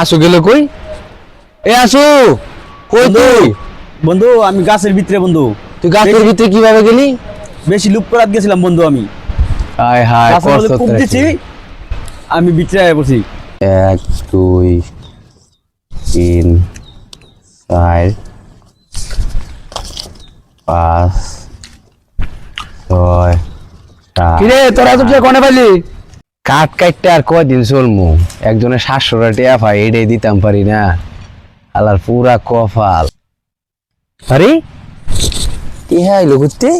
আসু গেল কই? এ আসু কই তুই? বন্ধু আমি গাছের ভিতরে বন্ধু। তুই গাছের ভিতরে কীভাবে গেলি? বেশি লুপ করাত গেছিলাম বন্ধু আমি। হায় হায় কষ্ট দিচ্ছি আমি ভিতরে আয়া বসি এক দুই তিন চার পাঁচ ছয় সাত কিরে তোরা তো কোনে পাইলি? কাট কাটতে আর কয়দিন চলমু? একজনের সাতশোটা টিয়া পাই এটাই দিতাম পারি না। আলার পুরা কফাল আরে? টিহা আইলো ঘুরতে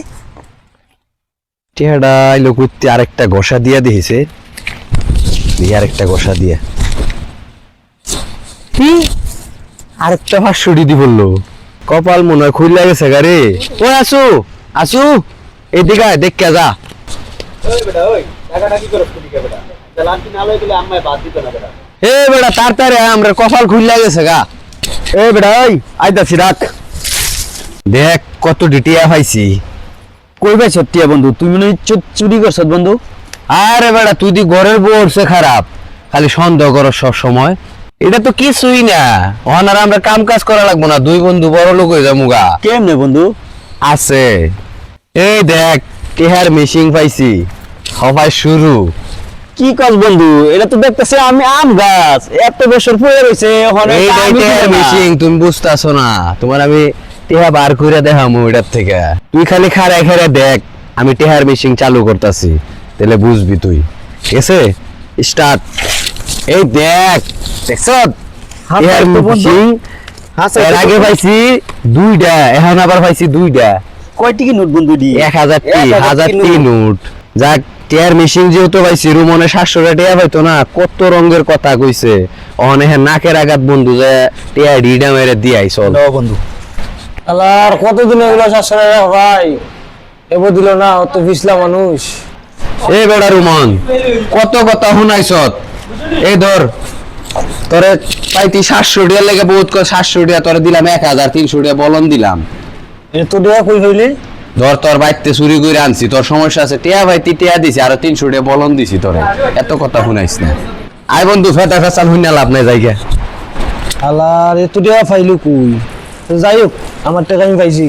টিহাটা আইলো ঘুরতে আরেকটা ঘষা দিয়া দিয়েছে। দিয়ে আরেকটা ঘষা দিয়া। কি? আরেকটা ভাষ্যটি দি বলল। কপাল মনে হয় খুললা গেছে গারে ও আসু আসু এদিকে আয়, দেখ কে যা। এ বেটা তাড়াতাড়ি আমরা কপাল খুললা গেছে গা। এ বেটা ওই আইতাছি রাখ। দেখ কত ডিটিয়া পাইছি। কই ভাই সত্যিয়া বন্ধু তুমি মনে চুরি করছ বন্ধু? আরে বেটা তুই দি ঘরের বউরছে খারাপ। খালি সন্দেহ করো সব সময়। এটা তো কিছুই না। ওনার আমরা কাম কাজ করা লাগবো না দুই বন্ধু বড় লোক হয়ে যাব গা। কেমনে বন্ধু? আছে। এই দেখ কেহার মেশিং পাইছি। সবাই শুরু। কি কাজ বন্ধু? এটা তো দেখতেছে আমি আম গাছ। এত বছর পরে রয়েছে। তুমি বুঝতেছো না। তোমার আমি টেহা বার করে দেখামু এটার থেকে। তুই খালি খাড়ায় খাড়ায় দেখ আমি টেহার মেশিং চালু করতেছি। তাহলে বুঝবি তুই। ঠিক আছে স্টার্ট এই দেখ দেখছ? টেহার। মেশিং এর আগে পাইছি দুইটা এখন আবার পাইছি দুইটা। কয় টিকি নোট বন্ধু দি এক হাজার টি এক হাজার হাজার টি টি নোট। নোট। যাক টিয়ার মেশিন যেহেতু পাইছি রুমনে সাতশো টিয়া পাইতো না কত রঙের কথা কইছে। অনে হ্যাঁ নাকের আঘাত বন্ধু যে টিয়া ডিডা মেরে দিয়াই চল। বন্ধু। আলার কতদিন এগুলো শাসনে রাখ ভাই এবার দিল না ও তো পিছলা মানুষ। এ বেড়া রুমন কত কথা শুনাইছ? এই ধর তোরে পাইতি সাতশো টিয়া লেগে বহুত সাতশো টিয়া তোরে দিলাম এক হাজার তিনশো টিয়া বলন দিলাম। এত দেয়া কই হইলি? ধর তোর বাইতে চুরি করে আনছি তোর সমস্যা আছে। টিয়া ভাই তুই টিয়া দিছি আর তিনশো টিয়া বলন দিছি তোরে। এত কথা শুনাইস না। আই বন্ধু ফেটা ফেসাল শুনে লাভ নাই জায়গা আলার এত দেয়া ফাইলু কই? তো যাই হোক আমার টাকা আমি পাইছি।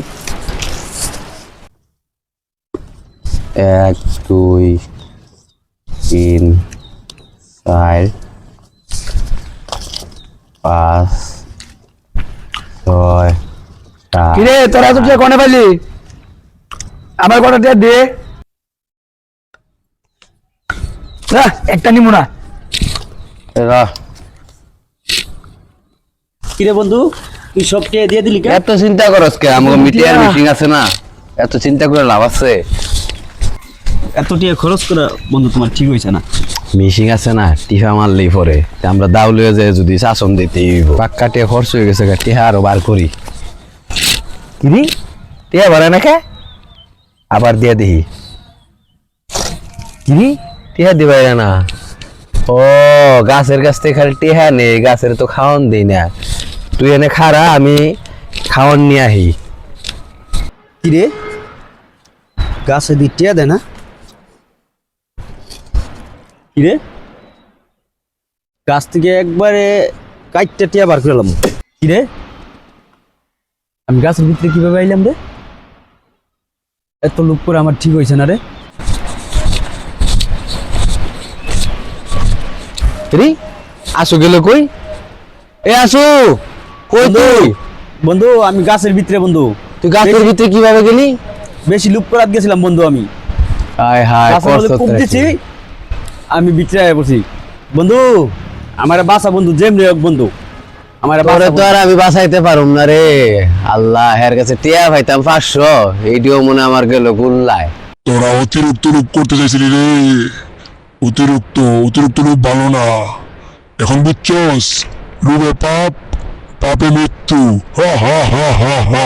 এক দুই তিন চার পাঁচ ছয় সাত কিরে তোরা তো কোনে পাইলি? আমার কটা দিয়ে দে। একটা নিমু না। কিরে বন্ধু তুই সব টিয়া দিয়ে দিলি এত চিন্তা করস কে? মিটিয়ার মিটিং আছে না। এত চিন্তা করে লাভ আছে। এত টিয়া খরচ করা বন্ধু তোমার ঠিক হয়েছে না? মিশিং আছে না টিফা মারলেই পরে। আমরা দাউলিয়ে যে যদি শাসন দিতে পাক্কা টিয়া খরচ হয়ে গেছে টিহা আরও বার করি। কিরি? টিয়া ভরে না কে? আবার দিয়ে দিহি। কিরি টিহা দিবাই না ও, গাছের গাছ থেকে খালি টিহা নেই গাছের তো খাওয়ান দিই না। তুই এনে খারা, আমি খাওয়ান নিয়ে আহি। কিরে গাছে দি টিয়া দে না? কিরে গাছ থেকে একবারে কাইটটা টিয়া বার করে এলাম কিরে আমি গাছের ভিতরে কীভাবে আইলাম রে? এত লোক করে আমার ঠিক হয়েছে না রে। রি আসু গেল কই? এ আসু। কই তুই? বন্ধু আমি গাছের ভিতরে বন্ধু। তুই গাছের ভিতরে কীভাবে গেলি? বেশি লুপ করাত গেছিলাম বন্ধু আমি। হায় হায় কষ্ট রাখি। আমি ভিতরে আয়া বসি বন্ধু আমার বাসা বন্ধু যেমনি হোক বন্ধু। তোরে তো আর আমি বাঁচাইতে পারুম না রে। আল্লাহ এর কাছে টিয়া পাইতাম পাঁচশো। এইটিও মনে আমার গেল গুল্লায়। তোরা অতিরিক্ত রূপ করতে চাইছিলি রে। অতিরিক্ত অতিরিক্ত রূপ ভালো না। এখন বুঝছস রূপে পাপ পাপে মৃত্যু। হা হা হা হা হা।